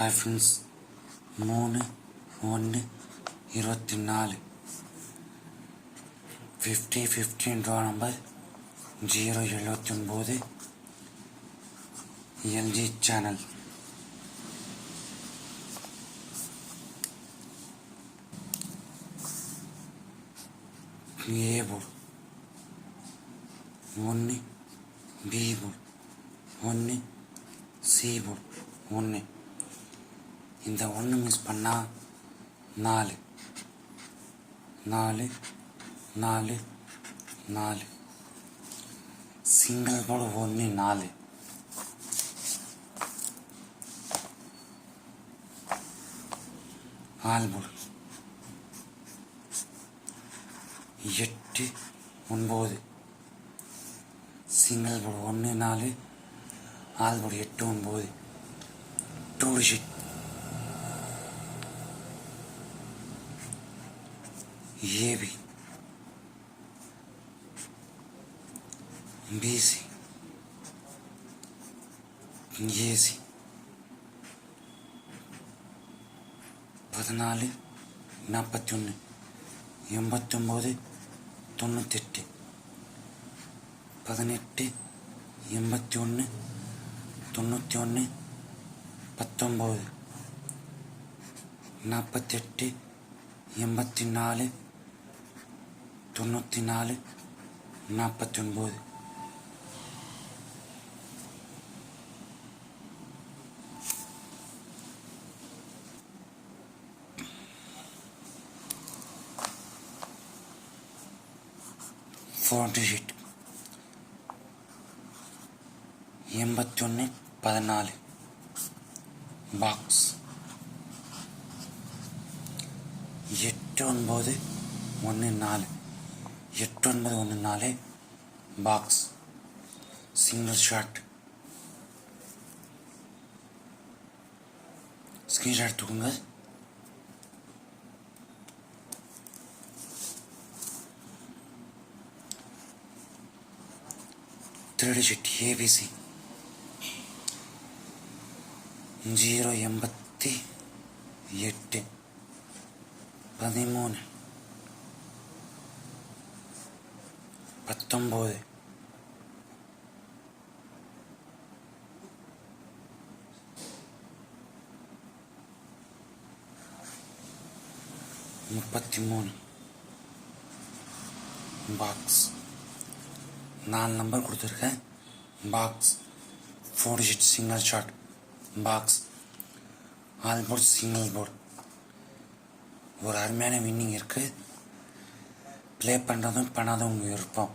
Hi friends மூணு ஒன்று இருபத்தி நாலு ஃபிஃப்டி ஃபிஃப்டின்ற நம்பர் ஜீரோ எழுபத்தி ஒன்பது எல்ஜி சேனல் ஏ போர்டு ஒன்று பி போர்டு ஒன்று சி போர்டு ஒன்று இந்த ஒன்று மிஸ் பண்ணால் நாலு. நாலு நாலு நாலு. சிங்கிள் போர்டு ஒன்று நாலு. ஆல் போர்டு எட்டு ஒன்பது. சிங்கிள் போர்டு ஒன்று நாலு. ஆல் போர்டு எட்டு ஒன்பது. Two sheet AB BC AC பதினாலு நாற்பத்தி ஒன்று எண்பத்தொம்போது தொண்ணூத்தெட்டு. பதினெட்டு எண்பத்தி ஒன்று தொண்ணூற்றி ஒன்று பத்தொம்போது. நாற்பத்தெட்டு எண்பத்தி நாலு தொண்ணூற்றி நாலு நாற்பத்தி ஒன்பது ஃபோர் டிஜிட் எண்பத்தி ஒன்று பதினாலு. பாக்ஸ் எட்டு ஒன்பது ஒன்று நாலு எட்டு ஒன்பது ஒன்று நாலு பாக்ஸ் சிங்கிள் ஷாட் ஸ்க்ரீன்ஷாட் எடுத்துக்கோங்க த்ரீ டிஜிட் ஏபிசி ஜீரோ எண்பத்தி எட்டு பதிமூணு பத்தொம்போது முப்பத்தி மூணு பாக்ஸ் நாலு நம்பர் கொடுத்துருக்கேன் box four digit single shot box all board single board ஒரு அருமையான வின்னிங் இருக்குது ப்ளே பண்ணுறதும் பண்ணாதும் உங்கள் விருப்பம்